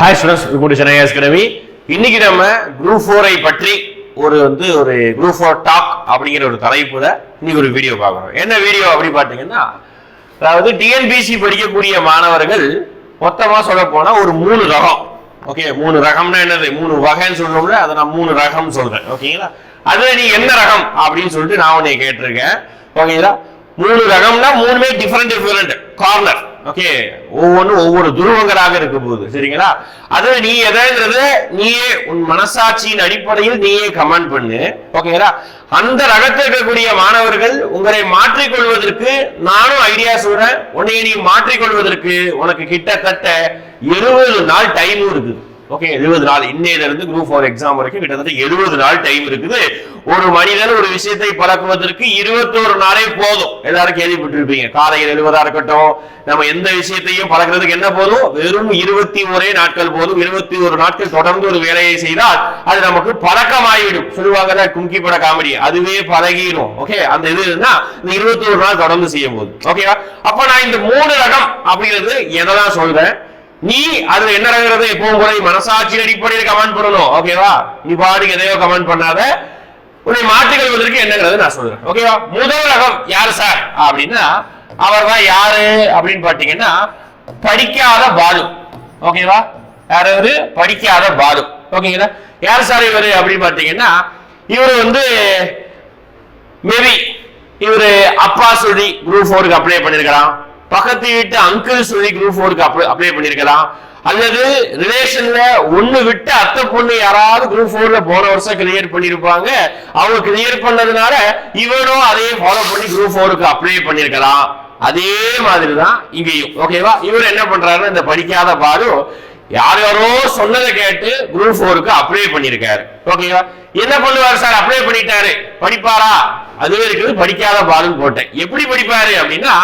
Hi students good Chennai academy இன்னைக்கு நம்ம group ஃபோரை பற்றி ஒரு வந்து ஒரு குரூப் ஃபோர் டாக் அப்படிங்கிற ஒரு தலைப்புல இன்னைக்கு ஒரு வீடியோ பார்க்கணும். என்ன வீடியோ அப்படி பார்த்தீங்கன்னா அதாவது டிஎன்பிசி படிக்கக்கூடிய மாணவர்கள் மொத்தமா சொல்ல போனா ஒரு மூணு ரகம். ஓகே மூணு ரகம்னா என்னது? மூணு வகைன்னு சொல்றோம்ல அதை நான் மூணு ரகம் சொல்றேன். ஓகேங்களா அதுல நீ என்ன ரகம் அப்படின்னு சொல்லிட்டு நான் உன்னை கேட்டிருக்கேன். ஓகேங்களா மூணு ரகம்னா மூணுமே டிஃப்ரெண்ட் டிஃப்ரெண்ட் கார்னர் ஓகே ஒவ்வொன்றும் ஒவ்வொரு துருவங்களாக இருக்க போகுது சரிங்களா? அது நீ எதைங்கிறத நீயே உன் மனசாட்சியின் அடிப்படையில் நீயே கமெண்ட் பண்ணு ஓகேங்களா? அந்த ரகத்தில் இருக்கக்கூடிய மாணவர்கள் உங்களை மாற்றிக்கொள்வதற்கு நானும் ஐடியா சொல்றேன். உன்னை நீ மாற்றிக்கொள்வதற்கு உனக்கு கிட்டத்தட்ட எழுபது நாள் டைமும் இருக்குது. ஓகே எழுபது நாள். இன்னையில இருந்து குரூப் ஃபோர் எக்ஸாம் வரைக்கும் கிட்டத்தட்ட எழுபது நாள் டைம் இருக்குது. ஒரு மனிதன் ஒரு விஷயத்தை பழக்குவதற்கு இருபத்தோரு நாளே போதும். எல்லாரும் கேள்விப்பட்டிருப்பீங்க. காலையில் எழுபதா இருக்கட்டும் நம்ம எந்த விஷயத்தையும் பழக்கிறதுக்கு என்ன போதும்? வெறும் இருபத்தி ஒரே நாட்கள் போதும். இருபத்தி ஒரு நாட்கள் தொடர்ந்து ஒரு வேலையை செய்தால் அது நமக்கு பழக்கமாகிவிடும். சொல்லுவாங்க கும்கி பட காமெடி. அதுவே பழகிடும் ஓகே அந்த இது இருந்தா இந்த இருபத்தி ஒரு நாள் தொடர்ந்து செய்யும் போது. ஓகேவா அப்ப நான் இந்த மூணு ரகம் அப்படிங்கிறது என்னதான் சொல்றேன்? நீ அதுல என்ன நடக்கிறது? எப்பவும் கூட நீ மனசாட்சியின் அடிப்படையில் கமெண்ட் பண்ணணும். ஓகேவா நீ பாட்டுக்கு எதையோ கமெண்ட் பண்ணாத. உன்னை மாற்றிக்கொள்வதற்கு என்னங்கிறது நான் சொல்றேன். ஓகேவா முதல் ரகம் யாரு சார் அப்படின்னா அவர் தான் யாரு அப்படின்னு பாத்தீங்கன்னா படிக்காத பாலு. ஓகேவா யார் படிக்காத பாலு. ஓகேங்களா யார் சார் இவர் அப்படின்னு பாத்தீங்கன்னா இவர் வந்து மேபி இவர் அப்பா சொல்லி குரூப் ஃபோருக்கு அப்ளை பண்ணிருக்கலாம். பக்கத்து வீட்டு அங்கிள் சொல்லி குரூப் ஃபோருக்கு அப்ளை பண்ணிருக்கலாம் அல்லது ரிலேஷன்ல ஒண்ணு விட்டு அத்தை பொண்ணு யாராவது குரூப் ஃபோர்ல போன வருஷம் கிளியர் பண்ணிருப்பாங்க. அவங்க கிளியர் பண்ணதுனால இவனும் அதையும் ஃபாலோ பண்ணி குரூப் ஃபோருக்கு அப்ளை பண்ணிருக்கலாம் அதே மாதிரி தான் இங்கேயும் ஓகேவா இவர் என்ன பண்றாருன்னா இந்த படிக்காத பாரு யார் யாரோ சொன்னதை கேட்டு குரூப் ஃபோருக்கு அப்ளை பண்ணிருக்காரு. ஓகேவா என்ன பண்ணுவார் சார் அப்ளை பண்ணிட்டாரு. படிப்பாரா? அதுவே இருக்குது படிக்காத பாருன்னு போட்டேன். எப்படி படிப்பாரு அப்படின்னா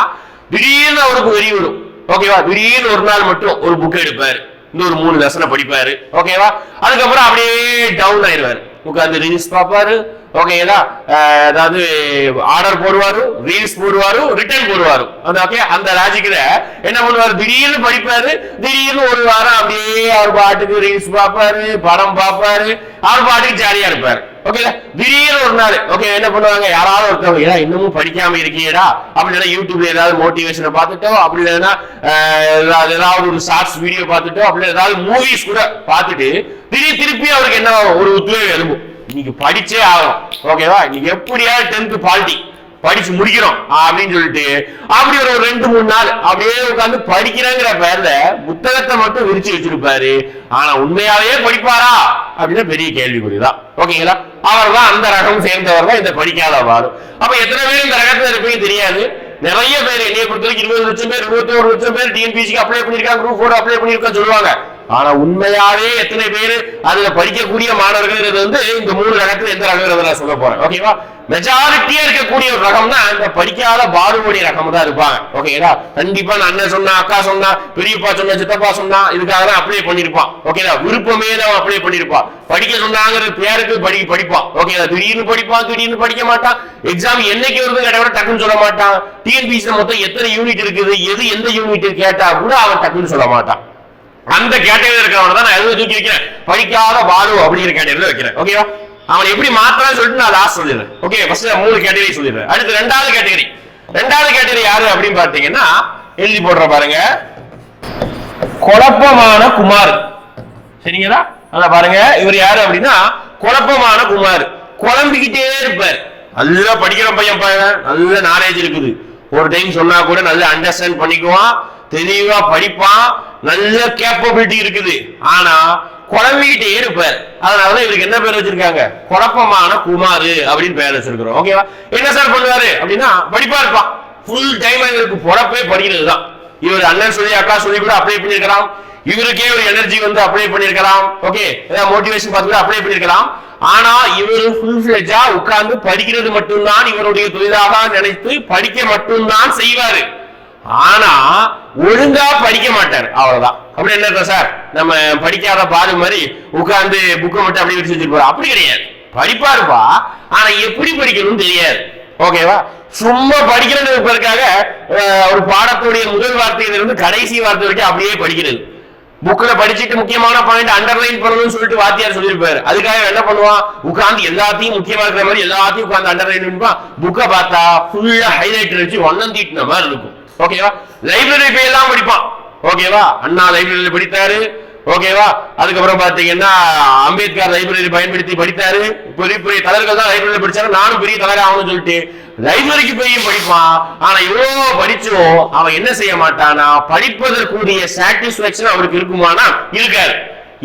திடீர்னு அவருக்கு வெறி வரும். ஓகேவா திடீர்னு ஒரு நாள் மட்டும் ஒரு புக் எடுப்பாரு. இன்னொரு மூணு லெசனை படிப்பாரு. ஓகேவா அதுக்கப்புறம் அப்படியே டவுன் ஆயிடுவாரு. உட்காந்து ரீல்ஸ் பார்ப்பாரு. ஓகேங்களா அதாவது ஆர்டர் போடுவாரு ரீல்ஸ் போடுவாரு ரிட்டர்ன் போடுவாரு. அந்த ஓகே அந்த லாஜிக்ல என்ன பண்ணுவாரு? திடீர்னு படிப்பாரு. திடீர்னு ஒரு வாரம் அப்படியே அவர் பாட்டுக்கு ரீல்ஸ் பார்ப்பாரு படம் பார்ப்பாரு. அவர் பாட்டுக்கு ஜாலியா இருப்பாரு. ஓகே திடீர்னு ஒரு நாள் ஓகே என்ன பண்ணுவாங்க? யாராவது ஒருத்தவங்க ஏன்னா இன்னமும் படிக்காம இருக்கீடா அப்படி இல்லைன்னா யூடியூப்ல ஏதாவது மோட்டிவேஷனை பார்த்துட்டோ அப்படி இல்லைன்னா ஏதாவது ஒரு ஷார்ட்ஸ் வீடியோ பார்த்துட்டோ அப்படி ஏதாவது மூவிஸ் கூட பார்த்துட்டு திடீர் திருப்பி அவருக்கு என்ன ஆகும்? ஒரு உத்வேகம் எழும்பும். இன்னைக்கு படிச்சே ஆகும் ஓகேவா இன்னைக்கு எப்படியாவது டென்த் பால்ட்டி படிச்சு முடிக்கிறோம் அப்படின்னு சொல்லிட்டு அப்படி ஒரு ரெண்டு மூணு நாள் அப்படியே உட்காந்து படிக்கிறேங்கிற பேர்ல புத்தகத்தை மட்டும் விரிச்சு வச்சிருப்பாரு. ஆனா உண்மையாவே படிப்பாரா? அப்படின்னா பெரிய கேள்விக்குறிதான். ஓகேங்களா? அவர் தான் அந்த ரகம் சேர்ந்தவர் தான் இந்த படிக்காத வாரு அப்ப எத்தனை பேர் இந்த ரகத்துல இருப்பீங்க தெரியாது. நிறைய பேர் என்னைய பொறுத்த வரைக்கும் இருபது லட்சம் பேர் இருபத்தி ஒரு லட்சம் பேர் டிஎன்பிசிக்கு அப்ளை பண்ணிருக்காங்க குரூப் ஃபோர் அப்ளை பண்ணிருக்காங்க சொல்லுவாங்க. ஆனா உண்மையாவே எத்தனை பேர் அதுல படிக்கக்கூடிய மாணவர்கள் வந்து இந்த மூணு ரகத்துல எந்த ரகம் நான் சொல்ல போறேன். ஓகேவா மெஜாரிட்டியா இருக்கக்கூடிய ஒரு ரகம்னா இந்த படிக்காத பாடுபடி ரகம் தான் இருப்பாங்க. ஓகேங்களா கண்டிப்பா நான் அண்ணன் சொன்னா அக்கா சொன்னா பெரியப்பா சொன்னா சித்தப்பா சொன்னா இதுக்காக தான் அப்ளை பண்ணிருப்பான். ஓகேங்களா விருப்பமே தான் அப்ளை பண்ணிருப்பான். படிக்க சொன்னாங்கிற பேருக்கு படி படிப்பான். ஓகேங்களா திடீர்னு படிப்பான் திடீர்னு படிக்க மாட்டான். எக்ஸாம் என்னைக்கு வருது கேட்ட டக்குன்னு சொல்ல மாட்டான். டிஎன்பிசி மொத்தம் எத்தனை யூனிட் இருக்குது எது எந்த யூனிட் கேட்டா கூட அவன் டக்குன்னு சொல்ல மாட்டான். அந்த கேட்டகரியில் இருக்கிறவன தான் நான் எதுவும் தூக்கி வைக்கிறேன். படிக்காத பாலு அப்படிங்கிற கேட்டகரியில் வைக்கிறேன். ஓகேவா அவன் எப்படி மாத்தலாம்னு சொல்லிட்டு நான் லாஸ்ட் சொல்லிடுறேன். ஓகே ஃபர்ஸ்ட் மூணு கேட்டகரி சொல்லிடுறேன். அடுத்து ரெண்டாவது கேட்டகரி ரெண்டாவது கேட்டகரி யாரு அப்படின்னு பார்த்தீங்கன்னா எழுதி போடுற பாருங்க. குழப்பமான குமார். சரிங்களா? அதான் பாருங்க. இவர் யாரு அப்படின்னா குழப்பமான குமார். குழம்பிக்கிட்டே இருப்பார். நல்லா படிக்கிற பையன் பையன் நல்ல நாலேஜ் இருக்குது. ஒரு டைம் சொன்னா கூட நல்லா அண்டர்ஸ்டாண்ட் பண்ணிக்குவான். தெளிவா படிப்பான். நல்ல கேப்பபிலிட்டி இருக்குது. ஆனா குழம்பிக்கிட்டே இருப்பார். அதனாலதான் இவருக்கு என்ன பேர் வச்சிருக்காங்க? குழப்பமான குமார் அப்படின்னு பேர் வச்சிருக்கிறோம். ஓகேவா என்ன சார் பண்ணுவாரு? அப்படின்னா படிப்பா இருப்பான். ஃபுல் டைம் இவருக்கு பொழப்பே படிக்கிறது தான் இவர் அண்ணன் சொல்லி அக்கா சொல்லி கூட அப்ளை பண்ணிருக்கலாம் இவருக்கே ஒரு எனர்ஜி வந்து அப்ளை பண்ணிருக்கலாம் ஓகே ஏதாவது மோட்டிவேஷன் பார்த்து அப்ளை பண்ணிருக்கலாம் ஆனா இவர் ஃபுல் ஃபிளெஜா உட்கார்ந்து படிக்கிறது மட்டும்தான் இவருடைய தொழிலாக நினைத்து படிக்க மட்டும்தான் செய்வாரு. ஆனா ஒழுங்கா படிக்க மாட்டார். அவ்வளவுதான். அப்படி என்ன சார்? நம்ம படிக்காத பாரு மாதிரி உட்கார்ந்து புக்கை மட்டும் அப்படி வச்சு வச்சிருப்பாரு அப்படி கிடையாது. படிப்பா இருப்பா ஆனா எப்படி படிக்கணும்னு தெரியாது. ஓகேவா சும்மா படிக்கிறதுக்காக ஒரு பாடத்துடைய முதல் வார்த்தையிலிருந்து கடைசி வார்த்தை வரைக்கும் அப்படியே படிக்கிறது. புக்கில் படிச்சுட்டு முக்கியமான பாயிண்ட் அண்டர்லைன் பண்ணணும்னு சொல்லிட்டு வாத்தியார் சொல்லியிருப்பாரு. அதுக்காக என்ன பண்ணுவான்? உட்காந்து எல்லாத்தையும் முக்கியமா இருக்கிற மாதிரி எல்லாத்தையும் உட்காந்து அண்டர்லைன் பண்ணுவான். புக்கை பார்த்தா ஃபுல்லா ஹைலைட் வச்சு ஒன்னம் தீட்டின மாதிரி இருக்கும். ஓகேவா லைப்ரரி போய் எல்லாம் படிப்பான். ஓகேவா? அண்ணா லைப்ரரியில படித்தாரு. ஓகேவா? அதுக்கப்புறம் பாத்தீங்கன்னா அம்பேத்கர் லைப்ரரி பயன்படுத்தி படித்தாரு. பெரிய பெரிய தலைவர்கள் தான் லைப்ரரியில படிச்சாரு நானும் பெரிய தலைவர் ஆகணும்னு சொல்லிட்டு லைப்ரரிக்கு போய் படிப்பான். ஆனா இவ்வளோ படிச்சும் அவன் என்ன செய்ய மாட்டானா? படிப்பதற்குரிய சாட்டிஸ்பாக்சன் அவருக்கு இருக்குமானா? இருக்காது.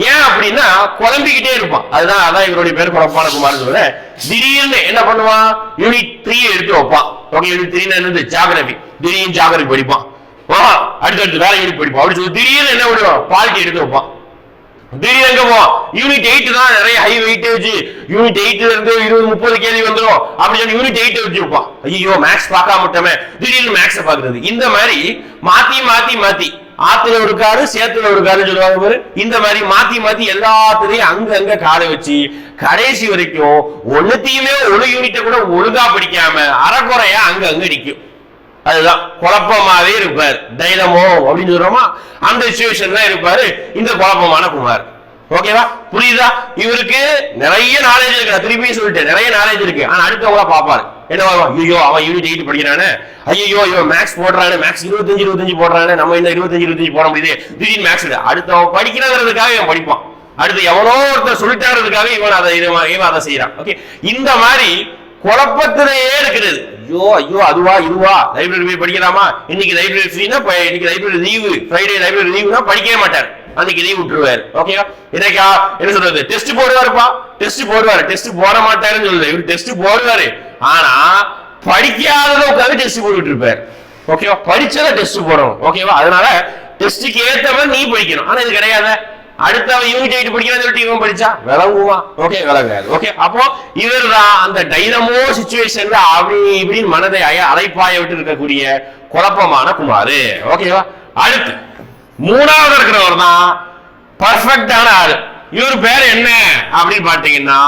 ஏன் அப்படின்னா குழம்பிக்கிட்டே இருப்பான். அதுதான் அதான் இவருடைய பேர் குழப்பான குமார் சொல்ல திடீர்னு என்ன பண்ணுவான்? யூனிட் த்ரீ எடுத்து வைப்பான். ஓகே யூனிட் த்ரீ என்னது? ஜாகிரபி திடீர்னு ஜாகிரபி படிப்பான். வா அடுத்தடுத்து வேலைக்கு போயிடுவோம் அப்படி சொல்லி திடீர்னு என்ன பண்ணுவான் பால்ட்டி எடுத்து வைப்பான் திடீர்னு எங்க போவோம் யூனிட் எயிட் தான் நிறைய ஹை வெயிட்டேஜ் யூனிட் எயிட்ல இருந்து இருபது முப்பது கேள்வி வந்துடும் அப்படி சொல்லி யூனிட் எயிட் வச்சு வைப்பான் ஐயோ மேக்ஸ் பார்க்காம விட்டோமே. திடீர்னு மேக்ஸ் பாக்குறது இந்த மாதிரி மாத்தி மாத்தி மாத்தி. ஆத்துல ஒரு காரு சேத்துல ஒரு காருன்னு சொல்லுவாங்க பாரு. இந்த மாதிரி மாத்தி மாத்தி எல்லாத்துலயும் அங்க அங்க காரை வச்சு கடைசி வரைக்கும் ஒண்ணுத்தையுமே ஒரு யூனிட்டை கூட ஒழுங்கா படிக்காம அறக்குறையா அங்க அங்க நிற்கும் அதுதான். குழப்பமாவே இருப்பார். டைனமோ அப்படின்னு சொல்றோமா அந்த சுச்சுவேஷன் தான் இருப்பாரு. இந்த குழப்பமான குமார். ஓகேவா? புரியுதா? இவருக்கு நிறைய நாலேஜ் இருக்கு. நான் திருப்பியும் சொல்லிட்டேன். நிறைய நாலேஜ் இருக்கு. ஆனா அடுத்தவங்கள பாப்பாரு என்ன ஐயோ அவன் யூனிட் எயிட் படிக்கிறானே. ஐயோ இவன் மேக்ஸ் போடுறானே. மேக்ஸ் இருபத்தஞ்சு இருபத்தஞ்சு போடுறானே. நம்ம இந்த இருபத்தஞ்சு இருபத்தஞ்சு போட முடியுது? திடீர்னு மேக்ஸ் அடுத்தவன் படிக்கிறதுக்காக இவன் படிப்பான். அடுத்து எவனோ ஒருத்தர் சொல்லிட்டாருக்காக இவன் அதை இவன் இவன் அதை செய்யறான் ஓகே? இந்த மாதிரி குழப்பத்திலேயே இருக்கிறது. ஐயோ ஐயோ அதுவா இதுவா? லைப்ரரி போய் படிக்கலாமா? இன்னைக்கு லைப்ரரி ஃப்ரீனா இன்னைக்கு லைப்ரரி லீவு ஃப்ரைடே லைப்ரரி லீவுனா படிக்கவே மாட்டார். அன்னைக்கு லீவ் விட்டுருவாரு. ஓகேவா இன்னைக்கா என்ன சொல்றது? டெஸ்ட் போடுவாருப்பா. டெஸ்ட் போடுவாரு. டெஸ்ட் போட மாட்டாருன்னு சொல்லுது இவர் டெஸ்ட் போடுவாரு. ஆனா படிக்காதத உட்காந்து டெஸ்ட் போட்டுட்டு இருப்பாரு ஓகேவா படிச்சதை டெஸ்ட் போடணும். ஓகேவா அதனால டெஸ்ட்டுக்கு ஏத்த மாதிரி நீ படிக்கணும். ஆனா இது கிடையாது. அடுத்தவன் யூனிட் எயிட் படிக்கிறான்னு சொல்லிட்டு இவன் படிச்சா? விளங்குமா ஓகே விளங்காது ஓகே அப்போ இவர் தான் அந்த டைனமோ சுச்சுவேஷன்ல அப்படி இப்படின்னு மனதை அலைப்பாய விட்டு இருக்கக்கூடிய குழப்பமான குமாரு. ஓகேவா? அடுத்து மூணாவது இருக்கிறவர் தான் பர்ஃபெக்டான ஆளு. இவர் பேர் என்ன? அப்படின்னு பாத்தீங்கன்னா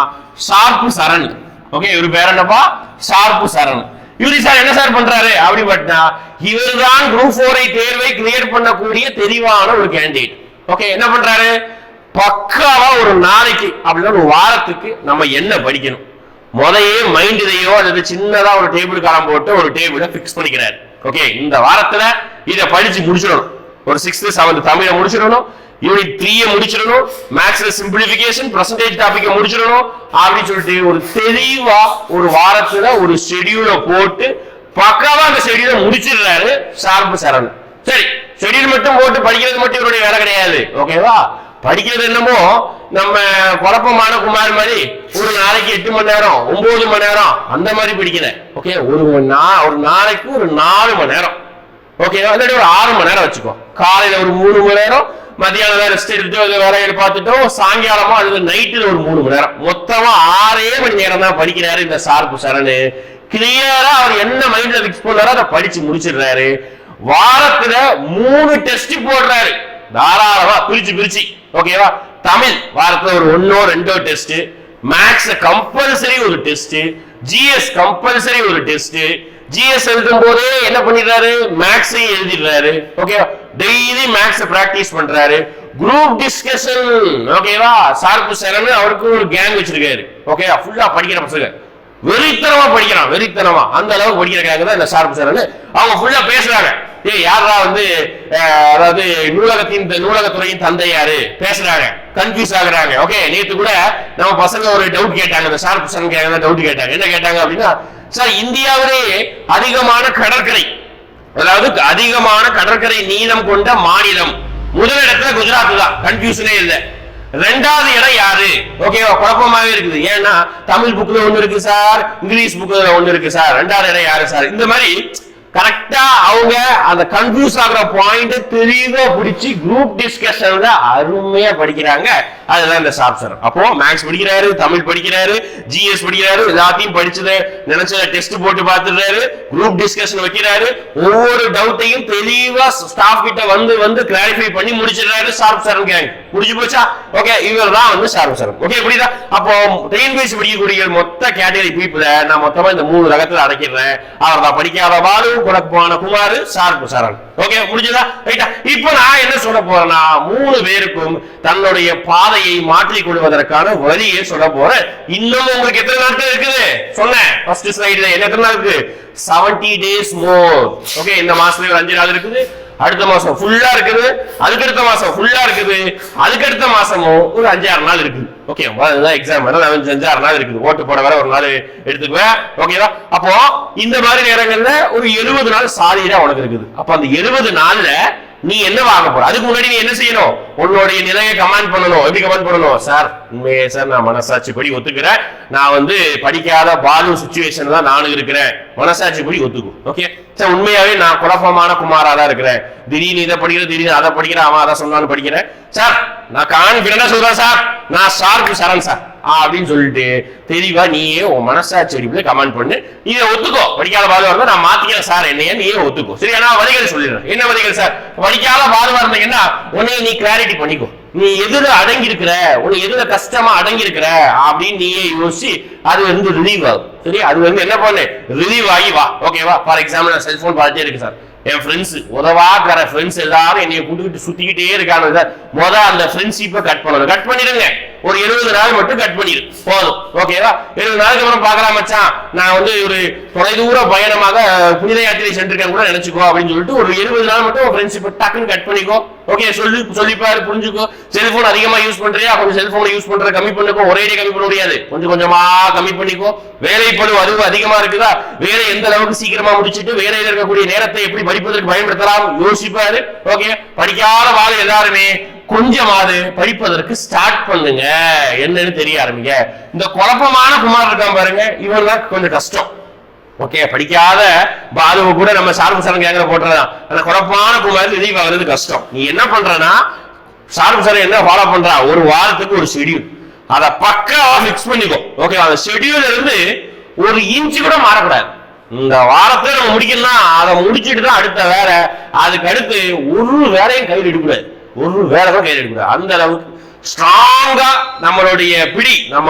ஷார்ப்பு சரண். ஓகே இவர் பேர் என்னப்பா? ஷார்ப்பு சரண். இவரு சார் என்ன சார் பண்றாரு? அப்படி பார்த்தா இவர் தான் குரூப் ஃபோரை தேர்வை கிளியர் பண்ணக்கூடிய தெளிவான ஒரு கேண்டிடேட் ஓகே என்ன பண்றாரு? பக்காவா ஒரு நாளைக்கு அப்படின்னா ஒரு வாரத்துக்கு நம்ம என்ன படிக்கணும்? முதையே மைண்ட் இதையோ அல்லது சின்னதா ஒரு டேபிள் காலம் போட்டு ஒரு டேபிளை ஃபிக்ஸ் பண்ணிக்கிறாரு. ஓகே இந்த வாரத்துல இதை படிச்சு முடிச்சிடணும். ஒரு சிக்ஸ்த் செவன்த் தமிழை முடிச்சிடணும். யூனிட் த்ரீயை முடிச்சிடணும். மேக்ஸ்ல சிம்பிளிபிகேஷன் பர்சன்டேஜ் டாபிக்கை முடிச்சிடணும். அப்படின்னு சொல்லிட்டு ஒரு தெளிவா ஒரு வாரத்துல ஒரு ஷெடியூல போட்டு பக்காவா அந்த ஷெடியூலை முடிச்சிடுறாரு சார்பு சரண். சரி செடியில் மட்டும் போட்டு படிக்கிறது மட்டும் இவருடைய வேலை கிடையாது. ஓகேவா? படிக்கிறது என்னமோ நம்ம குழப்பமான குமார் மாதிரி ஒரு நாளைக்கு எட்டு மணி நேரம் ஒன்பது மணி நேரம் அந்த மாதிரி படிக்கல. ஓகே? ஒரு நா- ஒரு நாளைக்கு ஒரு நாலு மணி நேரம். ஓகே இல்லாட்டி ஒரு ஆறு மணி நேரம் வச்சுக்கோ. காலையில ஒரு மூணு மணி நேரம் மதியானம் ரெஸ்ட் எடுத்துட்டு அது வேலைகள் பார்த்துட்டோம் சாயங்காலமா அது நைட்டுல ஒரு மூணு மணி நேரம். மொத்தமா ஆறே மணி நேரம் தான் படிக்கிறாரு இந்த சார்பு சரணு கிளியரா அவர் என்ன மைண்ட்ல ஃபிக்ஸ் பண்ணாரோ அதை படிச்சு முடிச்சிடுறாரு. வாரத்துல மூணு டெஸ்ட் போடுறாரு. தாராளமா பிரிச்சு பிரிச்சு. ஓகேவா தமிழ் வாரத்துல ஒரு ஒன்னோ ரெண்டோ டெஸ்ட் மேக்ஸ் கம்பல்சரி ஒரு டெஸ்ட் ஜிஎஸ் கம்பல்சரி ஒரு டெஸ்ட் ஜிஎஸ் எழுதும் போதே என்ன பண்ணிடுறாரு? மேக்ஸையும் எழுதிடுறாரு. ஓகேவா டெய்லி மேக்ஸ் பிராக்டிஸ் பண்றாரு. குரூப் டிஸ்கஷன் ஓகேவா சார்பு சரண் அவருக்கு ஒரு கேங் வச்சிருக்காரு. ஓகேவா ஃபுல்லா படிக்கிற பசங்க. வெறித்தனமா படிக்கிறான். வெறித்தனமா. அந்த அளவுக்கு படிக்கிறக்காக தான் இந்த சார்பு சரண் அவங்க ஃபுல்லா பேசுறாங்க. ஏய் யாரா வந்து அதாவது நூலகத்தின் நூலகத்துறையின் தந்தை யாரு? பேசுறாங்க. கன்ஃபியூஸ் ஆகுறாங்க. ஓகே நேத்து கூட நம்ம பசங்க ஒரு டவுட் கேட்டாங்க. இந்த சார் பசங்க கேட்க டவுட் கேட்டாங்க. என்ன கேட்டாங்க அப்படின்னா சார் இந்தியாவிலேயே அதிகமான கடற்கரை அதாவது அதிகமான கடற்கரை நீளம் கொண்ட மாநிலம் முதலிடத்துல குஜராத் தான். கன்ஃபியூஷனே இல்லை. ரெண்டாவது இடம் யாரு? ஓகேவா குழப்பமாவே இருக்குது. ஏன்னா தமிழ் புக்ல ஒண்ணு இருக்கு சார் இங்கிலீஷ் புக்ல ஒண்ணு இருக்கு சார் ரெண்டாவது இடம் யாரு சார் இந்த மாதிரி கரெக்டா அவங்க அந்த கன்ஃபியூஸ் ஆகுற பாயிண்ட் தெளிவா பிடிச்சி குரூப் டிஸ்கஷன்ல அருமையா படிக்கிறாங்க. அதுதான் இந்த சாப்சர் அப்போ மேக்ஸ் படிக்கிறாரு தமிழ் படிக்கிறாரு ஜிஎஸ் படிக்கிறாரு எல்லாத்தையும் படிச்சது நினைச்ச டெஸ்ட் போட்டு பார்த்துடுறாரு குரூப் டிஸ்கஷன் வைக்கிறாரு ஒவ்வொரு டவுட்டையும் தெளிவா ஸ்டாஃப் கிட்ட வந்து வந்து கிளாரிஃபை பண்ணி முடிச்சிடுறாரு சாப் சரண் கேங் முடிஞ்சு போச்சா? ஓகே இவர் தான் வந்து ஷாருக் சார் ஓகே புரியுதா? அப்போ டிஎன்பிஎஸ்சி படிக்கக்கூடிய மொத்த கேட்டகரி பீப்புள நான் மொத்தமா இந்த மூணு ரகத்துல அடைக்கிறேன் அவர் தான் படிக்காத வாழும் குழப்பமான குமார் ஷாருக் சரண் ஓகே முடிஞ்சதா ரைட்டா இப்போ நான் என்ன சொல்ல போறேன்னா மூணு பேருக்கும் தன்னுடைய பாதையை மாற்றிக் கொள்வதற்கான வழியை சொல்ல போறேன். இன்னும் உங்களுக்கு எத்தனை நாட்கள் இருக்குது? சொன்னேன். ஃபர்ஸ்ட் ஸ்லைட்ல என்ன எத்தனை நாள் இருக்கு? 70 டேஸ் மோர் ஓகே இந்த மாசத்துல ஒரு அஞ்சு நாள் இருக்குது. அடுத்த மாசம் ஃபுல்லா இருக்குது. அதுக்கடுத்த மாசம் ஃபுல்லா இருக்குது. அதுக்கடுத்த மாசமும் ஒரு அஞ்சாறு நாள் இருக்குது. ஓகேவா அதுதான் எக்ஸாம் வர அஞ்சு அஞ்சாறு நாள் இருக்குது. ஓட்டு போட வர ஒரு நாள் எடுத்துக்குவேன். ஓகேவா அப்போ இந்த மாதிரி நேரங்கள்ல ஒரு எழுபது நாள் சாலிடா உனக்கு இருக்குது. அப்போ அந்த எழுபது நாள்ல நீ என்ன வாங்க போற? அதுக்கு முன்னாடி நீ என்ன செய்யணும்? உன்னுடைய நிலையை கமெண்ட் பண்ணணும். எப்படி கமெண்ட் பண்ணணும்? சார் உண்மையே சார் நான் மனசாட்சி படி ஒத்துக்கிறேன். நான் வந்து படிக்காத பாலு சுச்சுவேஷன் தான் நானும் இருக்கிறேன். மனசாட்சி படி ஒத்துக்கும். ஓகே சார் உண்மையாவே நான் குழப்பமான குமாரா தான் இருக்கிறேன். திடீர்னு இதை படிக்கிறேன் திடீர்னு அதை படிக்கிறேன் அவன் அதை சொன்னான்னு படிக்கிறேன். சார் நான் கான்பிடண்டா சொல்றேன் சார். நான் ஷார்ப்பு சரண் சார் அப்படின்னு சொல்லிட்டு தெளிவா நீயே உன் மனசாட்சி அடிப்பில் கமெண்ட் பண்ணு. இதை ஒத்துக்கோ. படிக்காத பாதுவா இருந்தா நான் மாத்திக்கிறேன் சார் என்னைய நீயே ஒத்துக்கோ. சரி நான் வரிகள் சொல்லிடுறேன். என்ன வரிகள் சார் படிக்காத பாதுவா இருந்தீங்கன்னா உன்னைய நீ கிளாரிட்டி பண்ணிக்கோ. நீ எதுல அடங்கி இருக்கிற உனக்கு எதுல கஷ்டமா அடங்கி இருக்கிற அப்படின்னு நீயே யோசிச்சு அது வந்து ரிலீவ் ஆகும். சரி அது வந்து என்ன பண்ணு? ரிலீவ் ஆகி வா. ஓகேவா ஃபார் எக்ஸாம்பிள் நான் செல்போன் பார்த்துட்டே இருக்கு சார். என் ஃப்ரெண்ட்ஸ் உதவாக்கிற ஃப்ரெண்ட்ஸ் எல்லாரும் என்னைய கூட்டுக்கிட்டு சுத்திக்கிட்டே இருக்காங்க சார். மொதல் அந்த ஃப்ரெண்ட்ஷிப்பை கட் பண்ணணும். கட் பண்ணிடுங்க. ஒரு எழுபது நாள் மட்டும் கட் பண்ணிடு. போதும். ஓகேவா எழுபது நாளுக்கு அப்புறம் பார்க்கலாம் மச்சான். நான் வந்து ஒரு தொலைதூர பயணமாக புனித யாத்திரை சென்றிருக்கேன் கூட நினைச்சுக்கோ அப்படின்னு சொல்லிட்டு ஒரு எழுபது நாள் மட்டும் ஃப்ரெண்ட்ஷிப் டக்குன்னு கட் பண்ணிக்கோ. ஓகே சொல்லி சொல்லிப்பாரு புரிஞ்சுக்கோ. செல்போன் அதிகமா யூஸ் பண்றியா? கொஞ்சம் செல்போனை யூஸ் பண்ற கம்மி பண்ணிக்கோ. ஒரே கம்மி பண்ண முடியாது. கொஞ்சம் கொஞ்சமா கம்மி பண்ணிக்கோ. வேலை பளு அதுவும் அதிகமா இருக்குதா? வேலை எந்த அளவுக்கு சீக்கிரமா முடிச்சிட்டு வேலையில இருக்கக்கூடிய நேரத்தை எப்படி படிப்பதற்கு பயன்படுத்தலாம்? யோசிப்பாரு. ஓகே படிக்காத வாழ் எல்லாருமே. கொஞ்சமாவது படிப்பதற்கு ஸ்டார்ட் பண்ணுங்க. என்னன்னு தெரிய ஆரம்பிங்க. இந்த குழப்பமான குமார் இருக்கான் பாருங்க. இவன் தான் கொஞ்சம் கஷ்டம். ஓகே படிக்காத பாலுவை கூட நம்ம சார்பு சரம் கேட்கற போட்டுறதான். அந்த குழப்பமான குமார் ரிலீவ் வர்றது கஷ்டம். நீ என்ன பண்றனா சார்பு சரம் என்ன ஃபாலோ பண்றா? ஒரு வாரத்துக்கு ஒரு ஷெடியூல் அதை பக்காவா ஃபிக்ஸ் பண்ணிக்கோ. ஓகே அந்த ஷெடியூல் இருந்து ஒரு இன்ச்சு கூட மாறக்கூடாது. இந்த வாரத்தை நம்ம முடிக்கணும்னா அதை முடிச்சுட்டு தான் அடுத்த வேலை. அதுக்கு அடுத்து ஒரு வேலையும் கையில் எடுக்கூடாது ஒரு வேலை கூட கையில் எடுக்கக்கூடாது. அந்த அளவுக்கு ஸ்ட்ராங்கா நம்மளுடைய பிடி நம்ம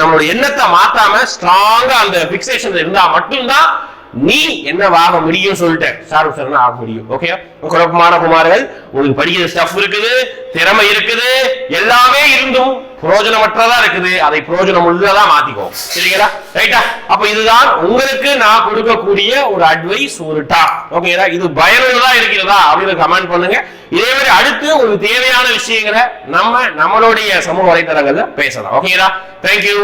நம்மளுடைய எண்ணத்தை மாத்தாம ஸ்ட்ராங்கா அந்த பிக்சேஷன் இருந்தா மட்டும்தான் நீ என்னவாக முடியும் சொல்லிட்டு சாரு சார் ஆக முடியும். ஓகே குழப்பமான குமார்கள் உங்களுக்கு படிக்கிற ஸ்டஃப் இருக்குது திறமை இருக்குது எல்லாமே இருந்தும் பிரயோஜனமற்றதா இருக்குது. அதை பிரயோஜனம் உள்ளதா மாத்திக்கோ. சரிங்களா? ரைட்டா அப்ப இதுதான் உங்களுக்கு நான் கொடுக்கக்கூடிய ஒரு அட்வைஸ் ஒரு டாக் ஓகேங்களா இது பயனுள்ளதா இருக்கிறதா அப்படின்னு கமெண்ட் பண்ணுங்க. இதே மாதிரி அடுத்து உங்களுக்கு தேவையான விஷயங்களை நம்ம நம்மளுடைய சமூக வலைத்தளங்கள்ல பேசலாம். ஓகேங்களா தேங்க்யூ